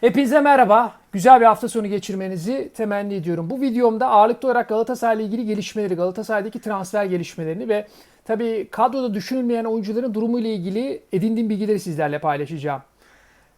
Hepinize merhaba. Güzel bir hafta sonu geçirmenizi temenni ediyorum. Bu videomda ağırlıklı olarak Galatasaray ile ilgili gelişmeleri, Galatasaray'daki transfer gelişmelerini ve tabii kadroda düşünülmeyen oyuncuların durumu ile ilgili edindiğim bilgileri sizlerle paylaşacağım.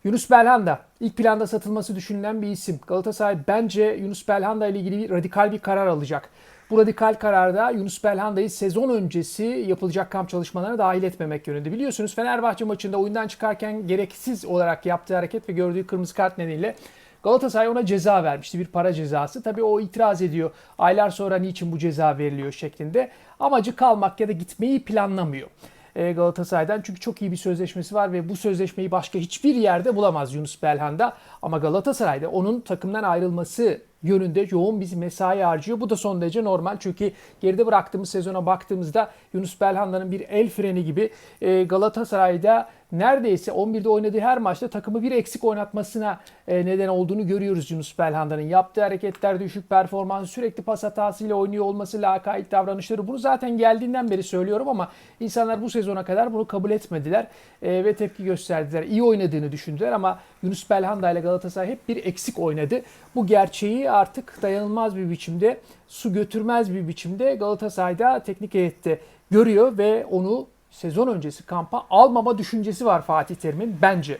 Yunus Belhanda ilk planda satılması düşünülen bir isim. Galatasaray bence Yunus Belhanda ile ilgili radikal bir karar alacak. Bu radikal kararda Yunus Belhanda'yı sezon öncesi yapılacak kamp çalışmalarına dahil etmemek yönünde. Biliyorsunuz Fenerbahçe maçında oyundan çıkarken gereksiz olarak yaptığı hareket ve gördüğü kırmızı kart nedeniyle Galatasaray ona ceza vermişti. Bir para cezası. Tabii o itiraz ediyor. Aylar sonra niçin bu ceza veriliyor şeklinde. Amacı kalmak ya da gitmeyi planlamıyor. E, Galatasaray'dan. Çünkü çok iyi bir sözleşmesi var ve bu sözleşmeyi başka hiçbir yerde bulamaz Yunus Belhanda. Ama Galatasaray'da onun takımdan ayrılması yönünde yoğun bir mesai harcıyor. Bu da son derece normal. Çünkü geride bıraktığımız sezona baktığımızda Yunus Belhanda'nın bir el freni gibi e, Galatasaray'da neredeyse 11'de oynadığı her maçta takımı bir eksik oynatmasına e, neden olduğunu görüyoruz Yunus Belhanda'nın. Yaptığı hareketler düşük performans, sürekli pas hatasıyla oynuyor olması, lakayt davranışları. Bunu zaten geldiğinden beri söylüyorum ama insanlar bu sezona kadar bunu kabul etmediler e, ve tepki gösterdiler. İyi oynadığını düşündüler ama Yunus Belhanda ile Galatasaray hep bir eksik oynadı. Bu gerçeği artık dayanılmaz bir biçimde, su götürmez bir biçimde Galatasaray'da teknik heyette görüyor ve onu sezon öncesi kampa almama düşüncesi var Fatih Terim'in bence.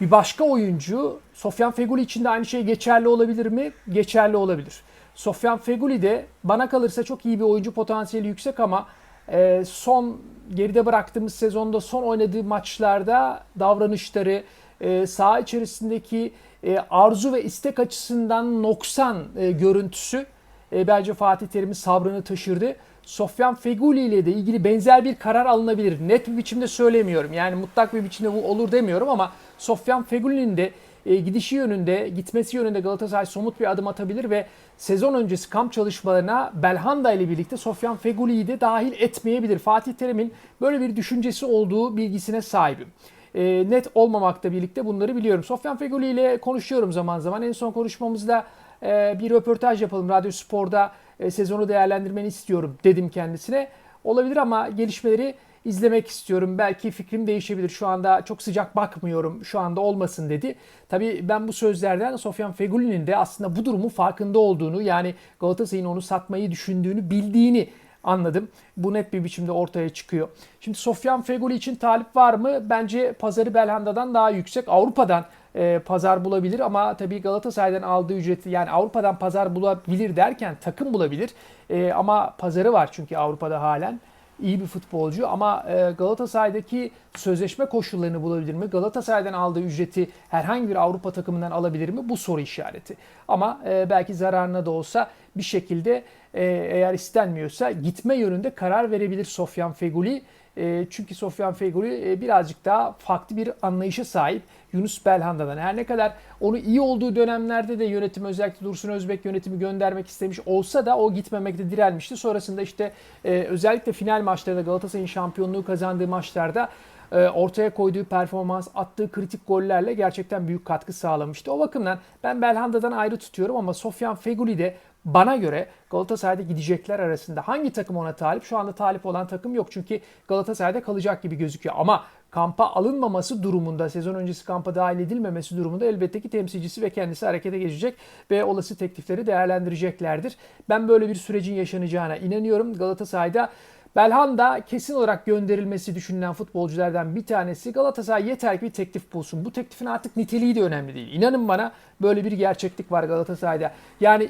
Bir başka oyuncu Sofyan Feguli için de aynı şey geçerli olabilir mi? Geçerli olabilir. Sofyan Feguli de bana kalırsa çok iyi bir oyuncu potansiyeli yüksek ama e, son geride bıraktığımız sezonda son oynadığı maçlarda davranışları, e, saha içerisindeki e, arzu ve istek açısından noksan e, görüntüsü e, bence Fatih Terim'in sabrını taşırdı. Sofyan Feguli ile de ilgili benzer bir karar alınabilir. Net bir biçimde söylemiyorum. Yani mutlak bir biçimde bu olur demiyorum ama Sofyan Feguli'nin de e, gidişi yönünde, gitmesi yönünde Galatasaray somut bir adım atabilir ve sezon öncesi kamp çalışmalarına Belhanda ile birlikte Sofyan Feguli'yi de dahil etmeyebilir. Fatih Terim'in böyle bir düşüncesi olduğu bilgisine sahibim. E, net olmamakla birlikte bunları biliyorum. Sofyan Feguli ile konuşuyorum zaman zaman. En son konuşmamızda e, bir röportaj yapalım Radyo Spor'da e, sezonu değerlendirmeni istiyorum dedim kendisine. Olabilir ama gelişmeleri izlemek istiyorum. Belki fikrim değişebilir. Şu anda çok sıcak bakmıyorum. Şu anda olmasın dedi. Tabii ben bu sözlerden Sofyan Feguli'nin de aslında bu durumun farkında olduğunu yani Galatasaray'ın onu satmayı düşündüğünü bildiğini anladım. Bu net bir biçimde ortaya çıkıyor. Şimdi Sofyan Feguli için talip var mı? Bence pazarı Belhanda'dan daha yüksek. Avrupa'dan e, pazar bulabilir ama tabii Galatasaray'dan aldığı ücreti yani Avrupa'dan pazar bulabilir derken takım bulabilir. E, ama pazarı var çünkü Avrupa'da halen iyi bir futbolcu ama e, Galatasaray'daki sözleşme koşullarını bulabilir mi? Galatasaray'dan aldığı ücreti herhangi bir Avrupa takımından alabilir mi? Bu soru işareti. Ama e, belki zararına da olsa bir şekilde e, eğer istenmiyorsa gitme yönünde karar verebilir Sofyan Feguli. E, çünkü Sofyan Feguli e, birazcık daha farklı bir anlayışa sahip Yunus Belhanda'dan. Her ne kadar onu iyi olduğu dönemlerde de yönetim özellikle Dursun Özbek yönetimi göndermek istemiş olsa da o gitmemekte direlmişti. Sonrasında işte e, özellikle final maçlarında Galatasaray'ın şampiyonluğu kazandığı maçlarda ortaya koyduğu performans, attığı kritik gollerle gerçekten büyük katkı sağlamıştı. O bakımdan ben Belhanda'dan ayrı tutuyorum ama Sofyan Feguli de bana göre Galatasaray'da gidecekler arasında hangi takım ona talip? Şu anda talip olan takım yok çünkü Galatasaray'da kalacak gibi gözüküyor. Ama kampa alınmaması durumunda, sezon öncesi kampa dahil edilmemesi durumunda elbette ki temsilcisi ve kendisi harekete geçecek ve olası teklifleri değerlendireceklerdir. Ben böyle bir sürecin yaşanacağına inanıyorum. Galatasaray'da Belhanda kesin olarak gönderilmesi düşünülen futbolculardan bir tanesi. Galatasaray yeter ki bir teklif bulsun. Bu teklifin artık niteliği de önemli değil. İnanın bana böyle bir gerçeklik var Galatasaray'da. Yani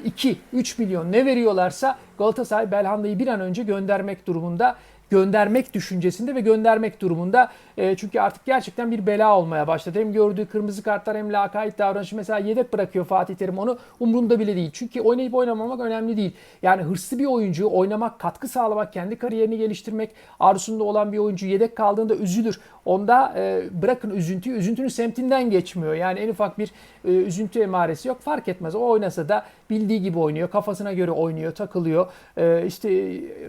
2-3 milyon ne veriyorlarsa Galatasaray Belhanda'yı bir an önce göndermek durumunda göndermek düşüncesinde ve göndermek durumunda. E, çünkü artık gerçekten bir bela olmaya başladı. Hem gördüğü kırmızı kartlar hem lakayt davranışı mesela yedek bırakıyor Fatih Terim onu umrunda bile değil. Çünkü oynayıp oynamamak önemli değil. Yani hırslı bir oyuncu oynamak, katkı sağlamak, kendi kariyerini geliştirmek arzusunda olan bir oyuncu yedek kaldığında üzülür. Onda e, bırakın üzüntüyü, üzüntünün semtinden geçmiyor. Yani en ufak bir e, üzüntü emaresi yok. Fark etmez. O oynasa da bildiği gibi oynuyor. Kafasına göre oynuyor, takılıyor. E, işte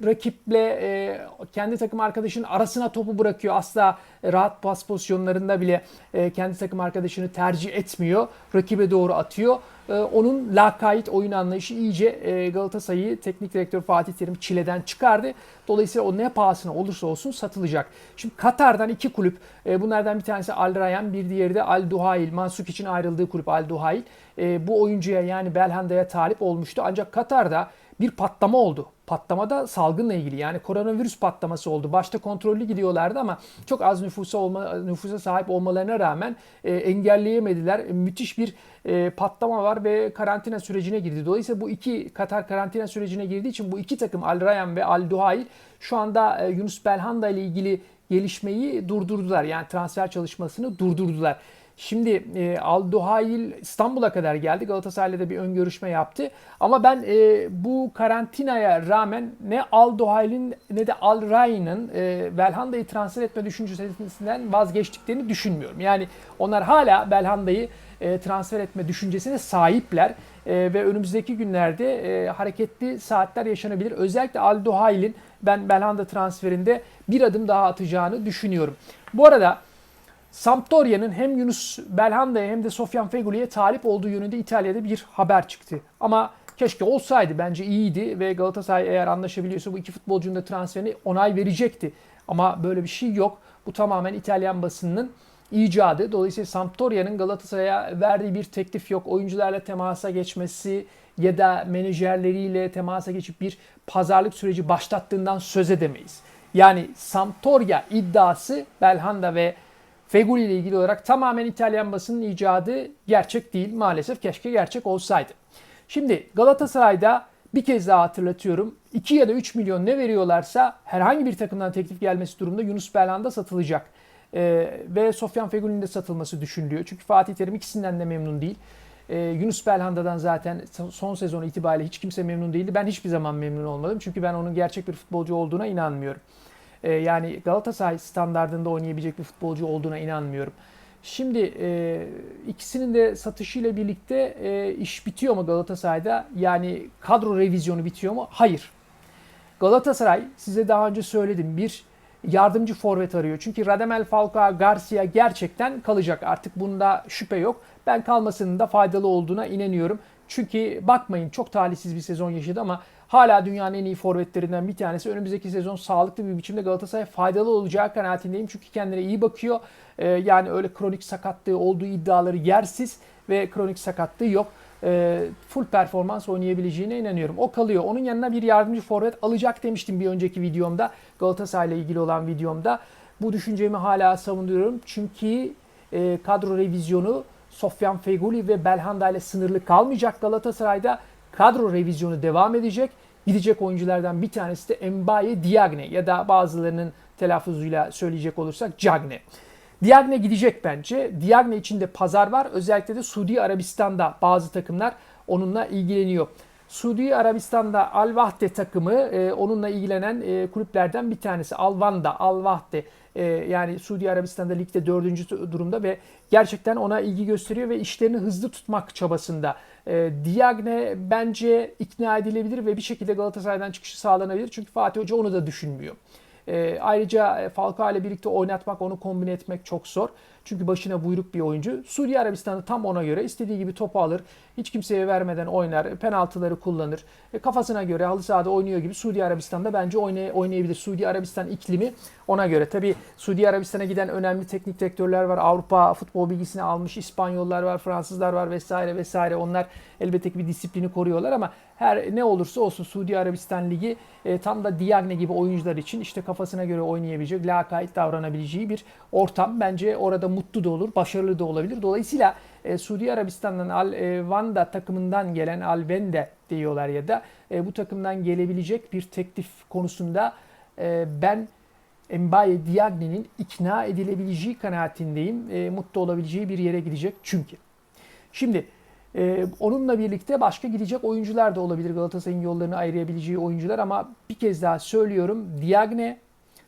rakiple e, kendi takım arkadaşının arasına topu bırakıyor. Asla rahat pas pozisyonlarında bile e, kendi takım arkadaşını tercih etmiyor. Rakibe doğru atıyor. E, onun lakayt oyun anlayışı iyice e, Galatasaray'ı teknik direktör Fatih Terim çileden çıkardı. Dolayısıyla o ne pahasına olursa olsun satılacak. Şimdi Katar'dan iki kulüp, e, bunlardan bir tanesi Al Rayyan, bir diğeri de Al Duhail. Mansuk için ayrıldığı kulüp Al Duhail. E, bu oyuncuya yani Belhanda'ya talip olmuştu. Ancak Katar'da bir patlama oldu. Patlama da salgınla ilgili yani koronavirüs patlaması oldu. Başta kontrollü gidiyorlardı ama çok az nüfusa olma, nüfusa sahip olmalarına rağmen e, engelleyemediler. Müthiş bir e, patlama var ve karantina sürecine girdi. Dolayısıyla bu iki Katar karantina sürecine girdiği için bu iki takım Al Rayyan ve Al Duhail şu anda e, Yunus Belhanda ile ilgili gelişmeyi durdurdular. Yani transfer çalışmasını durdurdular. Şimdi e, Alduhail İstanbul'a kadar geldi. Galatasaray'la da bir ön görüşme yaptı. Ama ben e, bu karantinaya rağmen ne Alduhail'in ne de Al Ryan'ın e, Belhanda'yı transfer etme düşüncesinden vazgeçtiklerini düşünmüyorum. Yani onlar hala Belhanda'yı e, transfer etme düşüncesine sahipler. E, ve önümüzdeki günlerde e, hareketli saatler yaşanabilir. Özellikle Alduhail'in ben Belhanda transferinde bir adım daha atacağını düşünüyorum. Bu arada Sampdoria'nın hem Yunus Belhanda'ya hem de Sofyan Feguli'ye talip olduğu yönünde İtalya'da bir haber çıktı. Ama keşke olsaydı bence iyiydi ve Galatasaray eğer anlaşabiliyorsa bu iki futbolcunun da transferini onay verecekti. Ama böyle bir şey yok. Bu tamamen İtalyan basınının icadı. Dolayısıyla Sampdoria'nın Galatasaray'a verdiği bir teklif yok. Oyuncularla temasa geçmesi ya da menajerleriyle temasa geçip bir pazarlık süreci başlattığından söz edemeyiz. Yani Sampdoria iddiası Belhanda ve Feguli ile ilgili olarak tamamen İtalyan basının icadı gerçek değil maalesef. Keşke gerçek olsaydı. Şimdi Galatasaray'da bir kez daha hatırlatıyorum. 2 ya da 3 milyon ne veriyorlarsa herhangi bir takımdan teklif gelmesi durumunda Yunus Belhanda satılacak. Ee, ve Sofyan Feguli'nin de satılması düşünülüyor. Çünkü Fatih Terim ikisinden de memnun değil. Ee, Yunus Belhanda'dan zaten son sezon itibariyle hiç kimse memnun değildi. Ben hiçbir zaman memnun olmadım. Çünkü ben onun gerçek bir futbolcu olduğuna inanmıyorum. Ee, yani Galatasaray standartında oynayabilecek bir futbolcu olduğuna inanmıyorum. Şimdi e, ikisinin de satışıyla birlikte e, iş bitiyor mu Galatasaray'da? Yani kadro revizyonu bitiyor mu? Hayır. Galatasaray size daha önce söyledim bir yardımcı forvet arıyor. Çünkü Radamel Falcao Garcia gerçekten kalacak. Artık bunda şüphe yok. Ben kalmasının da faydalı olduğuna inanıyorum. Çünkü bakmayın çok talihsiz bir sezon yaşadı ama hala dünyanın en iyi forvetlerinden bir tanesi. Önümüzdeki sezon sağlıklı bir biçimde Galatasaray faydalı olacağı kanaatindeyim. Çünkü kendine iyi bakıyor. Ee, yani öyle kronik sakatlığı olduğu iddiaları yersiz ve kronik sakatlığı yok. Ee, full performans oynayabileceğine inanıyorum. O kalıyor. Onun yanına bir yardımcı forvet alacak demiştim bir önceki videomda. Galatasaray ile ilgili olan videomda. Bu düşüncemi hala savunuyorum. Çünkü e, kadro revizyonu Sofyan Feguli ve Belhanda ile sınırlı kalmayacak Galatasaray'da. Kadro revizyonu devam edecek. Gidecek oyunculardan bir tanesi de Mbaye Diagne ya da bazılarının telaffuzuyla söyleyecek olursak Cagne. Diagne gidecek bence. Diagne için de pazar var. Özellikle de Suudi Arabistan'da bazı takımlar onunla ilgileniyor. Suudi Arabistan'da Al Vahde takımı e, onunla ilgilenen e, kulüplerden bir tanesi. Al Vanda, Al Vahde e, yani Suudi Arabistan'da ligde dördüncü durumda ve gerçekten ona ilgi gösteriyor ve işlerini hızlı tutmak çabasında. E, Diagne bence ikna edilebilir ve bir şekilde Galatasaray'dan çıkışı sağlanabilir. Çünkü Fatih Hoca onu da düşünmüyor. E, ayrıca Falcao ile birlikte oynatmak, onu kombine etmek çok zor. Çünkü başına buyruk bir oyuncu. Suudi Arabistan'da tam ona göre istediği gibi topu alır. Hiç kimseye vermeden oynar. Penaltıları kullanır. E, kafasına göre halı sahada oynuyor gibi Suudi Arabistan'da bence oynay oynayabilir. Suudi Arabistan iklimi ona göre. Tabi Suudi Arabistan'a giden önemli teknik direktörler var. Avrupa futbol bilgisini almış İspanyollar var, Fransızlar var vesaire vesaire. Onlar elbette ki bir disiplini koruyorlar ama her ne olursa olsun Suudi Arabistan Ligi e, tam da Diagne gibi oyuncular için işte kafasına göre oynayabilecek, lakayt davranabileceği bir ortam. Bence orada mutlu da olur, başarılı da olabilir. Dolayısıyla e, Suudi Arabistan'dan Al e, Vanda takımından gelen Al Vende diyorlar ya da e, bu takımdan gelebilecek bir teklif konusunda e, ben Mbaye Diagne'nin ikna edilebileceği kanaatindeyim. E, mutlu olabileceği bir yere gidecek çünkü. Şimdi ee, onunla birlikte başka gidecek oyuncular da olabilir Galatasaray'ın yollarını ayırabileceği oyuncular ama bir kez daha söylüyorum Diagne,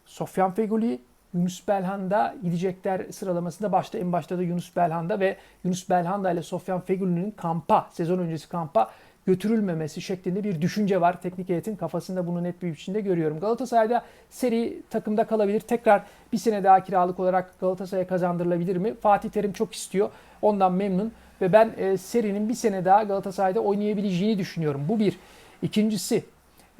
Sofyan Feguli, Yunus Belhanda gidecekler sıralamasında başta en başta da Yunus Belhanda ve Yunus Belhanda ile Sofyan Feguli'nin kampa, sezon öncesi kampa götürülmemesi şeklinde bir düşünce var. Teknik heyetin kafasında bunu net bir biçimde görüyorum. Galatasaray'da seri takımda kalabilir. Tekrar bir sene daha kiralık olarak Galatasaray'a kazandırılabilir mi? Fatih Terim çok istiyor. Ondan memnun ve ben e, serinin bir sene daha Galatasaray'da oynayabileceğini düşünüyorum. Bu bir. İkincisi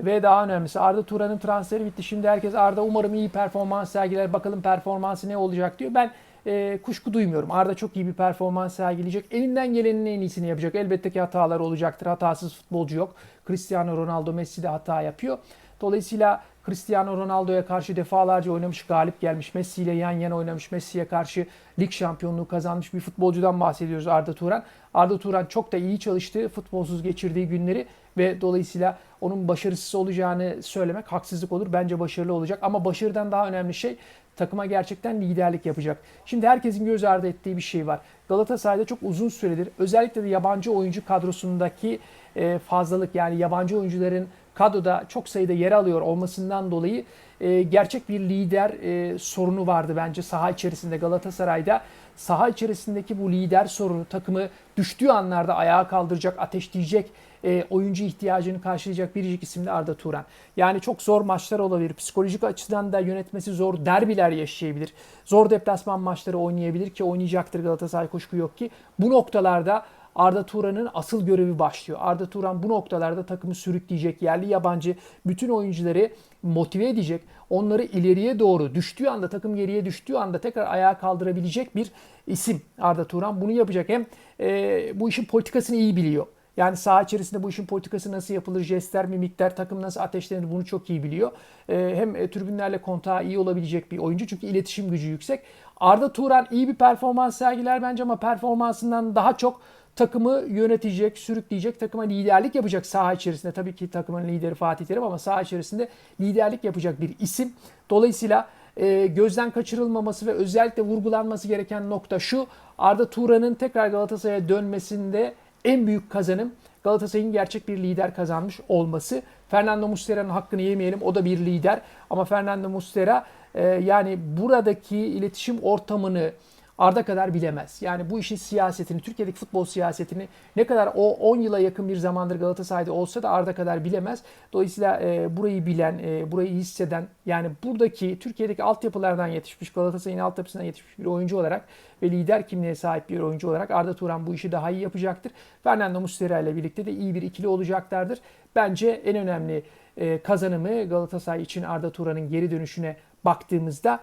ve daha önemlisi Arda Turan'ın transferi bitti. Şimdi herkes Arda umarım iyi performans sergiler. Bakalım performansı ne olacak diyor. Ben e, kuşku duymuyorum. Arda çok iyi bir performans sergileyecek. Elinden gelenin en iyisini yapacak. Elbette ki hatalar olacaktır. Hatasız futbolcu yok. Cristiano Ronaldo, Messi de hata yapıyor. Dolayısıyla Cristiano Ronaldo'ya karşı defalarca oynamış, galip gelmiş. Messi ile yan yana oynamış. Messi'ye karşı lig şampiyonluğu kazanmış bir futbolcudan bahsediyoruz Arda Turan. Arda Turan çok da iyi çalıştı. Futbolsuz geçirdiği günleri ve dolayısıyla onun başarısız olacağını söylemek haksızlık olur. Bence başarılı olacak ama başarıdan daha önemli şey takıma gerçekten liderlik yapacak. Şimdi herkesin göz ardı ettiği bir şey var. Galatasaray'da çok uzun süredir özellikle de yabancı oyuncu kadrosundaki e, fazlalık yani yabancı oyuncuların kadroda çok sayıda yer alıyor olmasından dolayı e, gerçek bir lider e, sorunu vardı bence saha içerisinde Galatasaray'da. Saha içerisindeki bu lider sorunu takımı düştüğü anlarda ayağa kaldıracak, ateşleyecek, e, oyuncu ihtiyacını karşılayacak biricik isim de Arda Turan. Yani çok zor maçlar olabilir. Psikolojik açıdan da yönetmesi zor derbiler yaşayabilir. Zor deplasman maçları oynayabilir ki oynayacaktır Galatasaray kuşku yok ki. Bu noktalarda Arda Turan'ın asıl görevi başlıyor. Arda Turan bu noktalarda takımı sürükleyecek, yerli yabancı bütün oyuncuları motive edecek. Onları ileriye doğru düştüğü anda, takım geriye düştüğü anda tekrar ayağa kaldırabilecek bir isim Arda Turan. Bunu yapacak. Hem e, bu işin politikasını iyi biliyor. Yani saha içerisinde bu işin politikası nasıl yapılır, jestler, mimikler, takım nasıl ateşlenir bunu çok iyi biliyor. Ee, hem e, tribünlerle kontağı iyi olabilecek bir oyuncu çünkü iletişim gücü yüksek. Arda Turan iyi bir performans sergiler bence ama performansından daha çok takımı yönetecek, sürükleyecek, takıma liderlik yapacak saha içerisinde. Tabii ki takımın lideri Fatih Terim ama saha içerisinde liderlik yapacak bir isim. Dolayısıyla e, gözden kaçırılmaması ve özellikle vurgulanması gereken nokta şu. Arda Turan'ın tekrar Galatasaray'a dönmesinde en büyük kazanım Galatasaray'ın gerçek bir lider kazanmış olması. Fernando Muslera'nın hakkını yemeyelim. O da bir lider. Ama Fernando Muslera e, yani buradaki iletişim ortamını Arda kadar bilemez. Yani bu işin siyasetini, Türkiye'deki futbol siyasetini ne kadar o 10 yıla yakın bir zamandır Galatasaray'da olsa da Arda kadar bilemez. Dolayısıyla e, burayı bilen, e, burayı hisseden yani buradaki Türkiye'deki altyapılardan yetişmiş, Galatasaray'ın altyapısından yetişmiş bir oyuncu olarak ve lider kimliğe sahip bir oyuncu olarak Arda Turan bu işi daha iyi yapacaktır. Fernando Muslera ile birlikte de iyi bir ikili olacaklardır. Bence en önemli e, kazanımı Galatasaray için Arda Turan'ın geri dönüşüne baktığımızda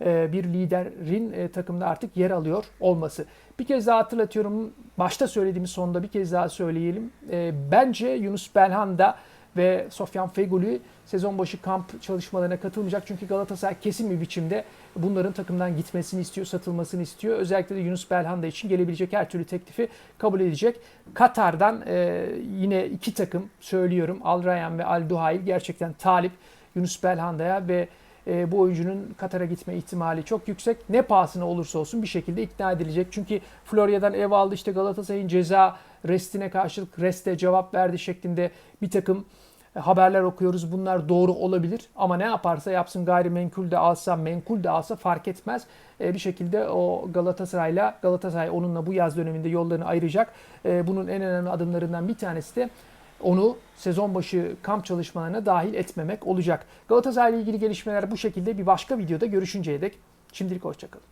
bir liderin e, takımda artık yer alıyor olması. Bir kez daha hatırlatıyorum. Başta söylediğimiz sonunda bir kez daha söyleyelim. E, bence Yunus Belhanda ve Sofyan Feguli sezon başı kamp çalışmalarına katılmayacak. Çünkü Galatasaray kesin bir biçimde bunların takımdan gitmesini istiyor, satılmasını istiyor. Özellikle de Yunus Belhanda için gelebilecek her türlü teklifi kabul edecek. Katar'dan e, yine iki takım söylüyorum. Al Rayyan ve Al Duhail gerçekten talip Yunus Belhanda'ya ve e, bu oyuncunun Katar'a gitme ihtimali çok yüksek. Ne pahasına olursa olsun bir şekilde ikna edilecek. Çünkü Florya'dan ev aldı işte Galatasaray'ın ceza restine karşılık reste cevap verdi şeklinde bir takım haberler okuyoruz. Bunlar doğru olabilir ama ne yaparsa yapsın gayrimenkul de alsa, menkul de alsa fark etmez. E, bir şekilde o Galatasaray'la Galatasaray onunla bu yaz döneminde yollarını ayıracak. E, bunun en önemli adımlarından bir tanesi de onu sezon başı kamp çalışmalarına dahil etmemek olacak. Galatasaray ile ilgili gelişmeler bu şekilde bir başka videoda görüşünceye dek şimdilik hoşçakalın.